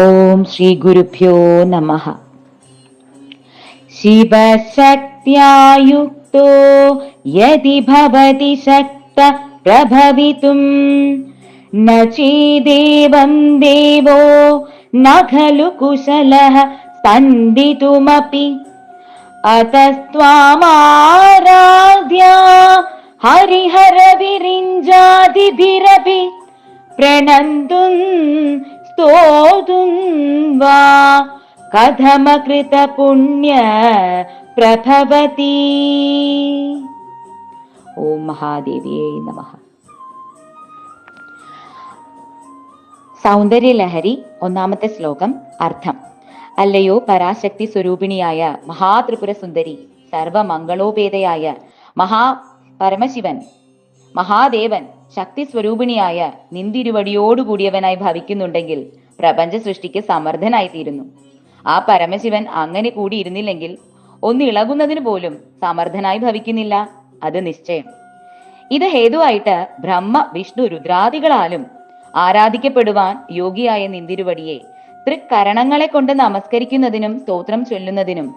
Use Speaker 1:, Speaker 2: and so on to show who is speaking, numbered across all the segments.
Speaker 1: ॐ श्रीगुरुभ्यो नमः। शिवशक्त्यायुक्तो यदि भवति शक्त प्रभवितुम् न चिदेवम् देवो न खलु कुशलः स्पन्दितुमपि। अत स्वामाराध्या हरिहरविरिञ्जादिभिरपि प्रणन्तुम् കഥമകൃത പുണ്യ പ്രഭവതി. ഓം മഹാദേവിയേ സൗന്ദര്യ സൗന്ദര്യലഹരി ഒന്നാമത്തെ ശ്ലോകം അർത്ഥം. അല്ലയോ പരാശക്തി സ്വരൂപിണിയായ മഹാത്രിപുര സുന്ദരി സർവമംഗളോപേതയായ മഹാ പരമശിവൻ മഹാദേവൻ ശക്തി സ്വരൂപിണിയായ നിന്തിരുവടിയോടുകൂടിയവനായി ഭവിക്കുന്നുണ്ടെങ്കിൽ പ്രപഞ്ച സൃഷ്ടിക്ക് സമർത്ഥനായി തീരുന്നു ആ പരമശിവൻ അങ്ങനെ കൂടിയിരുന്നില്ലെങ്കിൽ ഒന്ന് ഇളകുന്നതിന് പോലും സമർത്ഥനായി ഭവിക്കുന്നില്ല അത് നിശ്ചയം. ഇത് ഹേതുവായിട്ട് ബ്രഹ്മ വിഷ്ണു രുദ്രാദികളാലും ആരാധിക്കപ്പെടുവാൻ യോഗിയായ നിന്തിരുവടിയെ തൃക്കരണങ്ങളെ കൊണ്ട് നമസ്കരിക്കുന്നതിനും സ്തോത്രം ചൊല്ലുന്നതിനും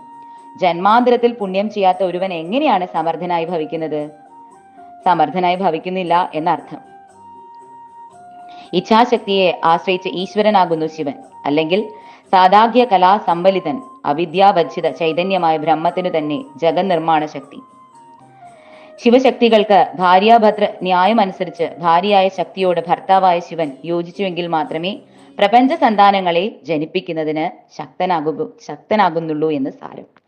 Speaker 1: ജന്മാന്തരത്തിൽ പുണ്യം ചെയ്യാത്ത ഒരുവൻ എങ്ങനെയാണ് സമർത്ഥനായി ഭവിക്കുന്നത്? സമർത്ഥനായി ഭവിക്കുന്നില്ല എന്നർത്ഥം. ഇച്ഛാശക്തിയെ ആശ്രയിച്ച് ഈശ്വരനാകുന്നു ശിവൻ. അല്ലെങ്കിൽ സാധാഗ്യ കലാ സമ്പലിതൻ അവിദ്യാവജ്ജിത ചൈതന്യമായ ബ്രഹ്മത്തിനു തന്നെ ജഗന്നിർമ്മാണ ശക്തി. ശിവശക്തികൾക്ക് ഭാര്യാഭദ്ര ന്യായം അനുസരിച്ച് ഭാര്യയായ ശക്തിയോട് ഭർത്താവായ ശിവൻ യോജിച്ചുവെങ്കിൽ മാത്രമേ പ്രപഞ്ച സന്താനങ്ങളെ ജനിപ്പിക്കുന്നതിന് ശക്തനാകു ശക്തനാകുന്നുള്ളൂ എന്ന് സാരം.